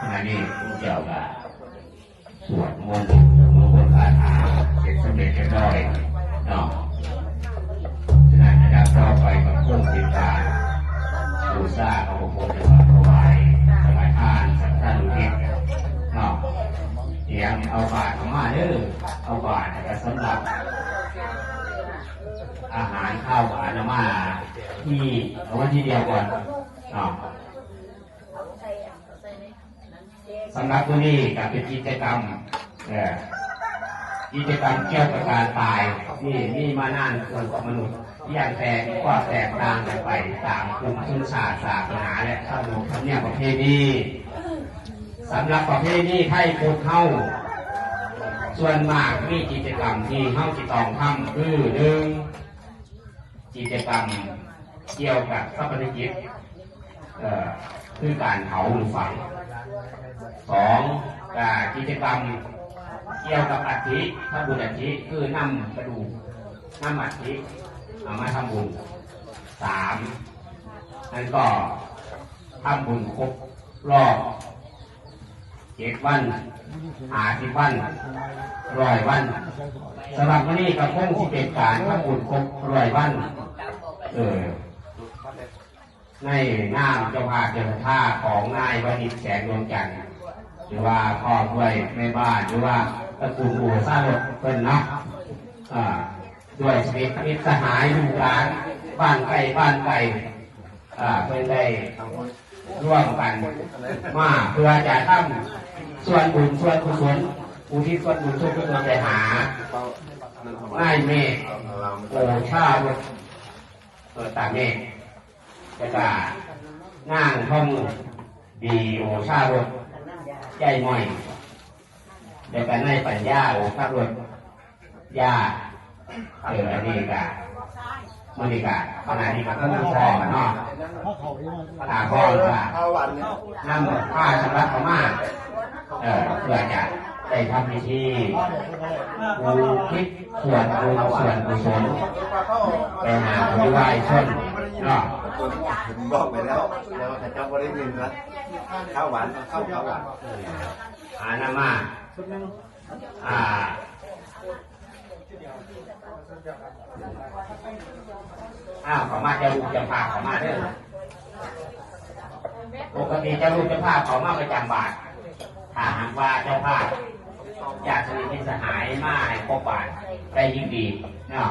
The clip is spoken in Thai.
ขณะนี้ผู้เจ้าก็สวดมนต์มงคลคาถาเสร็จสำเร็จเรียบร้อยเนาะฉะนั้นนะครับต่อไปกับเครื่องติดตามบูชาพระพุทธเจ้าถวายถวายทานสังฆทานอุทิศเนาะเตรียมเอาบาตรออกมาเด้อเอาบาตรนะครับสำหรับ อาหารข้าวหวานเอามาที่เอาไว้ที่เดียวก่อนเนาะ สำหรับตัวนี้กับเป็นกิจกรรมกิจกรรมเกี่ยวกับการตายนี่นี่มานานส่วนของมนุษย์ที่อย่างแตกก็แตกต่างกันไปตามกลุ่มชนชาติศาสนาและขนบธรรมเนียมประเพณีสำหรับประเพณีไทยพุทธเข้า ส่วนมากมีกิจกรรมที่เข้าจิตต้องทำคือหนึ่งกิจกรรมเกี่ยวกับทรัพยกิจคือการเผาหรือฝัง สองการกิจกรรมเกี่ยวกับอัฐิพระบุญอัฐิคือนำกระดูกนำอัฐิเอามาทำบุญสามนั่นก็ทำบุญครบรอบเจ็ดวันหาสิบวันร้อยวันสำหรับวันนี้ก็คงที่เป็นการทำบุญครบร้อยวันเออในหน้าเจ้าภาพเจ้าท่าของนายวณิชแสงดวงจันทร์ หรือว่าพ่อด้วยแม่บ้านหรือว่าตระกูลอู่ซ่าดเพิ่นเนาะอ่าด้วยสมิทมิตรสหายลูกหลานบ้านไกลบ้านไกลอ่าเพิ่นได้ร่วมกันมาเพื่อจะทำส่วนบุญส่วนกุศลอุทิศส่วนบุญส่วนกุศลไปหานายเมฆโอชาวุฒิเปิดตาเมฆแล้วก็นั่งท่องดีโอชาร ถใจม่อยแล้วก็ในปัญญาโอชารถยาเอออันนี้ก็มันนี่ก็ขณะนี้ก็ต้องพอเนาะตาพ่อก็เอาวันนี้นำผ้าชำระเขามาเออเพื่อจะได้ทำพิธีบูทิศส่วนบุญส่วนกุศลไปหาผู้ไหว้ชนเนาะ ผมบอกไปแล้วแล้วแต่เจ้าไม่ได้ยินนะข้าวหวานข้าวข้าวหวานอานามาอ่าอ้าวขอมาจะลูกจะพาขอมาเด้อปกติจะลูกจะพาขอมาประจำบาทถ้าหากว่าเจ้าภาพอยากสนิทมิตรสหายมากให้ครบบาทได้ยิ่งดีเนาะ